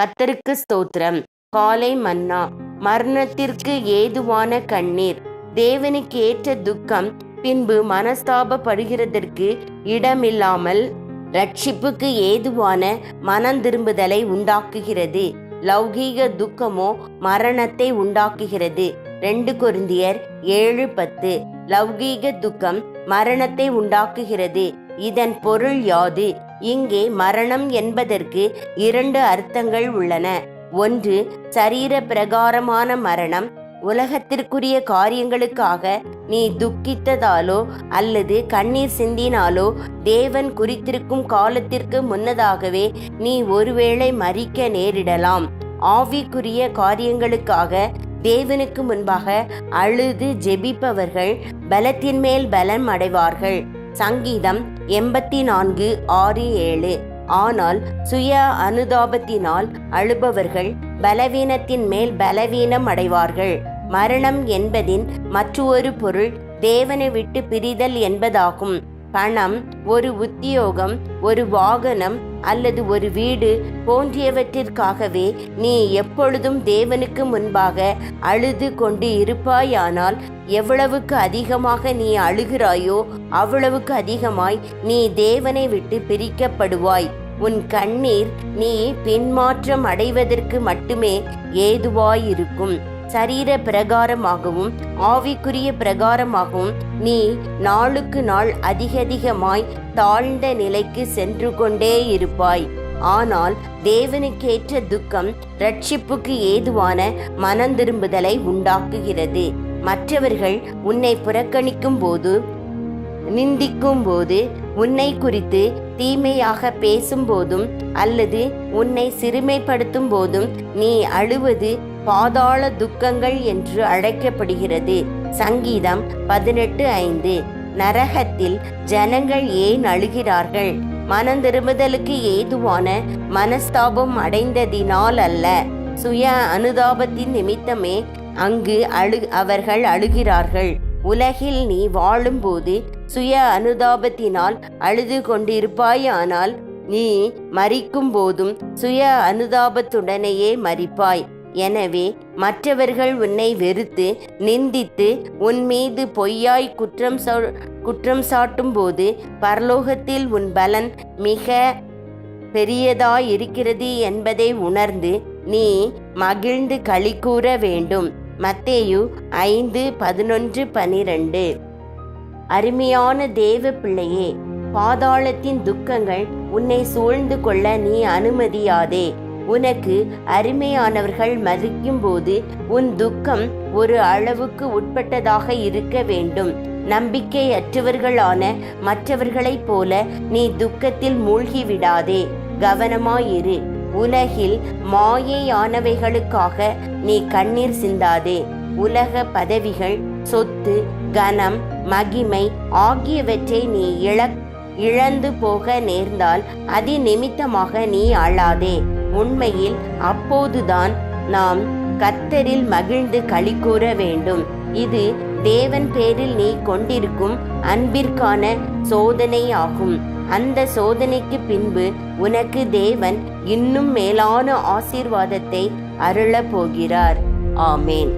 கத்தருக்கு ஸ்தோத்திரம். காலை மன்னா மரணத்திற்கு ஏதுவான கண்ணீர். தேவனுக்கு ஏற்ற துக்கம் பின்பு மனஸ்தாபப்படுகிறதற்கு இடமில்லாமல் ரட்சிப்புக்கு ஏதுவான மனம் திரும்புதலை உண்டாக்குகிறது. லௌகீக துக்கமோ மரணத்தை உண்டாக்குகிறது. ரெண்டு கொருந்தியர் ஏழு பத்து. லௌகீக துக்கம் மரணத்தை உண்டாக்குகிறது. இதன் பொருள் யாது? இங்கே மரணம் என்பதற்கு இரண்டு அர்த்தங்கள் உள்ளன. ஒன்று சரீர பிரகாரமான மரணம். உலகத்திற்குரிய காரியங்களுக்காக நீ துக்கித்ததாலோ அல்லது கண்ணீர் சிந்தினாலோ தேவன் குறித்திருக்கும் காலத்திற்கு முன்னதாகவே நீ ஒருவேளை மறிக்க நேரிடலாம். ஆவிக்குரிய காரியங்களுக்காக தேவனுக்கு முன்பாக அழுது ஜெபிப்பவர்கள் பலத்தின் மேல் பலம் அடைவார்கள். சங்கீதம் எண்பத்தி நான்கு ஆறு ஏழு. ஆனால் சுய அனுதாபத்தினால் அழுபவர்கள் பலவீனத்தின் மேல் பலவீனம் அடைவார்கள். மரணம் என்பதின் மற்றொரு பொருள் தேவனை விட்டு பிரிதல் என்பதாகும். பணம் ஒரு உத்தியோகம் ஒரு வாகனம் அல்லது ஒரு வீடு போன்றியவற்றிற்காகவே நீ எப்பொழுதும் தேவனுக்கு முன்பாக அழுது கொண்டு இருப்பாயானால் எவ்வளவுக்கு அதிகமாக நீ அழுகிறாயோ அவ்வளவுக்கு அதிகமாய் நீ தேவனை விட்டு பிரிக்கப்படுவாய். உன் கண்ணீர் நீ பின்மாற்றம் அடைவதற்கு மட்டுமே ஏதுவாயிருக்கும். சரீர பிரகாரமாகவும் ஆவிக்குரிய பிரகாரமாகவும் நீ நாளுக்கு நாள் அதிகதிகமாய் தாழ்ந்த நிலைக்கு சென்று கொண்டே இருப்பாய். ஆனால் தேவனுக்கேற்ற துக்கம் ரட்சிப்புக்கு ஏதுவான மனந்திரும்புதலை உண்டாக்குகிறது. மற்றவர்கள் உன்னை புறக்கணிக்கும் போது நிந்திக்கும் போது உன்னை குறித்து தீமையாக பேசும்போதும் அல்லது உன்னை சிறுமைப்படுத்தும் போதும் நீ அழுவது பாதாள துக்கங்கள் என்று அழைக்கப்படுகிறது. சங்கீதம் பதினெட்டு ஐந்து. நரகத்தில் ஜனங்கள் ஏன் அழுகிறார்கள்? மனம் திரும்புதலுக்கு ஏதுவான மனஸ்தாபம் அடைந்ததினால் அல்ல. சுய அனுதாபத்தின் நிமித்தமே அங்கு அழு அவர்கள் அழுகிறார்கள். உலகில் நீ வாழும்போது சுய அனுதாபத்தினால் அழுது கொண்டிருப்பாயானால் நீ மறிக்கும் போதும் சுய அனுதாபத்துடனேயே மறிப்பாய் எனவே மற்றவர்கள் உன்னை வெறுத்து நிந்தித்து உன் மீது பொய்யாய் குற்றம் சா குற்றம் சாட்டும் போது பரலோகத்தில் உன் பலன் மிக பெரியதாயிருக்கிறது என்பதை உணர்ந்து நீ மகிழ்ந்து களி கூற வேண்டும். மத்தேயு ஐந்து பதினொன்று பனிரெண்டு. அருமையான தேவ பிள்ளையே பாதாளத்தின் துக்கங்கள் உன்னை சூழ்ந்து கொள்ள நீ அனுமதியாதே. உனக்கு அருமையானவர்கள் மதிக்கும் போது உன் துக்கம் ஒரு அளவுக்கு உட்பட்டதாக இருக்க வேண்டும். நம்பிக்கையற்றவர்களான மற்றவர்களைப் போல நீ துக்கத்தில் மூழ்கி விடாதே கவனமாயிரு. உலகில் மாயையானவைகளுக்காக நீ கண்ணீர் சிந்தாதே. உலக பதவிகள் சொத்து கனம் மகிமை ஆகியவற்றை நீ இழ இழந்து போக நேர்ந்தால் அதி நிமித்தமாக நீ அழாதே உண்மையில் அப்போதுதான் நாம் கத்தரில் மகிழ்ந்து களி கூற வேண்டும். இது தேவன் பேரில் நீ கொண்டிருக்கும் அன்பிற்கான சோதனையாகும். அந்த சோதனைக்கு பின்பு உனக்கு தேவன் இன்னும் மேலான ஆசீர்வாதத்தை அருளப் போகிறார் ஆமேன்.